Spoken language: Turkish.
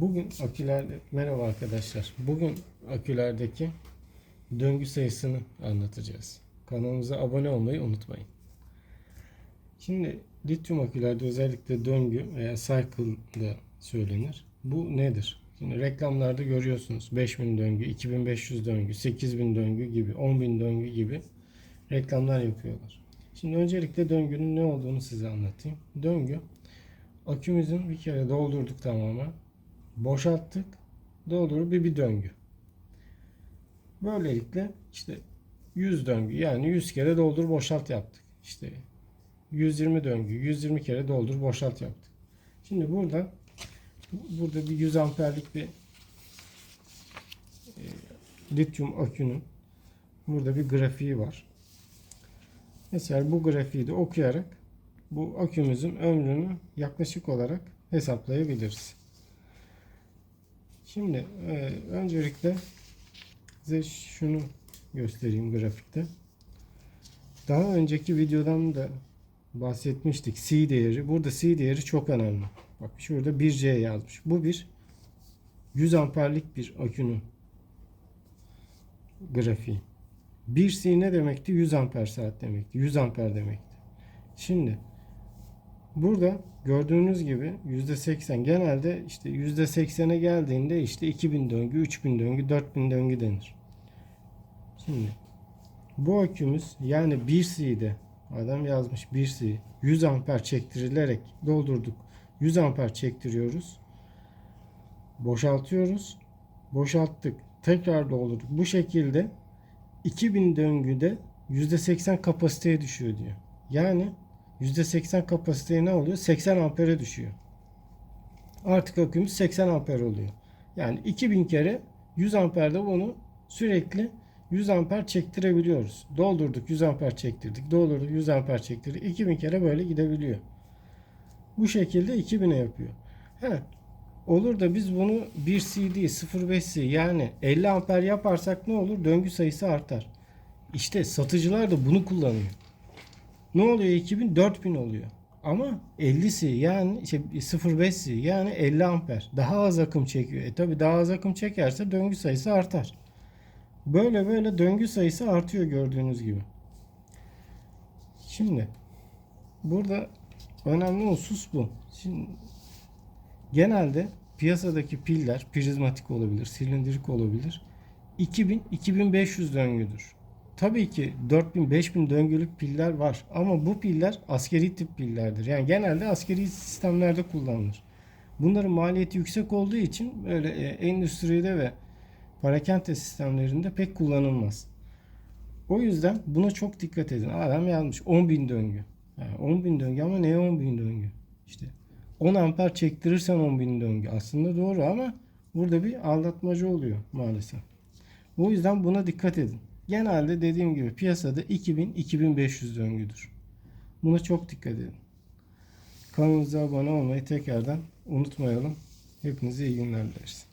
Bugün akülerde merhaba arkadaşlar. Bugün akülerdeki döngü sayısını anlatacağız. Kanalımıza abone olmayı unutmayın. Şimdi lityum akülerde özellikle döngü veya cycle da söylenir. Bu nedir? Şimdi reklamlarda görüyorsunuz 5000 döngü, 2500 döngü, 8000 döngü gibi, 10000 döngü gibi reklamlar yapıyorlar. Şimdi öncelikle döngünün ne olduğunu size anlatayım. Döngü akümüzün bir kere doldurduk tamamen boşalttık. Doldurup bir, bir döngü. Böylelikle işte 100 döngü yani 100 kere doldur boşalt yaptık. İşte 120 döngü 120 kere doldur boşalt yaptık. Şimdi burada burada bir 100 amperlik bir e, lityum akünün burada bir grafiği var. Mesela bu grafiği de okuyarak bu akümüzün ömrünü yaklaşık olarak hesaplayabiliriz. Şimdi e, öncelikle size şunu göstereyim grafikte. Daha önceki videodan da bahsetmiştik. C değeri. Burada C değeri çok önemli. Bak şurada 1C yazmış. Bu bir 100 amperlik bir akünün grafiği. 1C ne demekti? 100 amper saat demekti. 100 amper demekti. Şimdi Burada gördüğünüz gibi %80 genelde işte %80'e geldiğinde işte 2000 döngü, 3000 döngü, 4000 döngü denir. Şimdi bu akümüz yani 1C'de adam yazmış 1C 100 amper çektirilerek doldurduk. 100 amper çektiriyoruz. Boşaltıyoruz. Boşalttık. Tekrar doldurduk. Bu şekilde 2000 döngüde %80 kapasiteye düşüyor diyor. Yani %80 kapasiteye ne oluyor? 80 ampere düşüyor. Artık akümüz 80 amper oluyor. Yani 2000 kere 100 amperde bunu sürekli 100 amper çektirebiliyoruz. Doldurduk 100 amper çektirdik. Doldurduk 100 amper çektirdik. 2000 kere böyle gidebiliyor. Bu şekilde 2000'e yapıyor. He, olur da biz bunu 1 CD 0.5C yani 50 amper yaparsak ne olur? Döngü sayısı artar. İşte satıcılar da bunu kullanıyor. Ne oluyor 2000? 4000 oluyor. Ama 50'si yani şey, 0.5'si yani 50 amper. Daha az akım çekiyor. E tabi daha az akım çekerse döngü sayısı artar. Böyle böyle döngü sayısı artıyor gördüğünüz gibi. Şimdi burada önemli husus bu. Şimdi genelde piyasadaki piller prizmatik olabilir, silindirik olabilir. 2000-2500 döngüdür. Tabii ki 4000-5000 döngülük piller var ama bu piller askeri tip pillerdir. Yani genelde askeri sistemlerde kullanılır. Bunların maliyeti yüksek olduğu için böyle e, endüstride ve parakende sistemlerinde pek kullanılmaz. O yüzden buna çok dikkat edin. Adam yazmış 10.000 döngü. Yani 10.000 döngü ama neye 10.000 döngü? İşte 10 amper çektirirsen 10.000 döngü. Aslında doğru ama burada bir aldatmacı oluyor maalesef. O yüzden buna dikkat edin. Genelde dediğim gibi piyasada 2000-2500 döngüdür. Buna çok dikkat edin. Kanalımıza abone olmayı tekrardan unutmayalım. Hepinize iyi günler dileriz.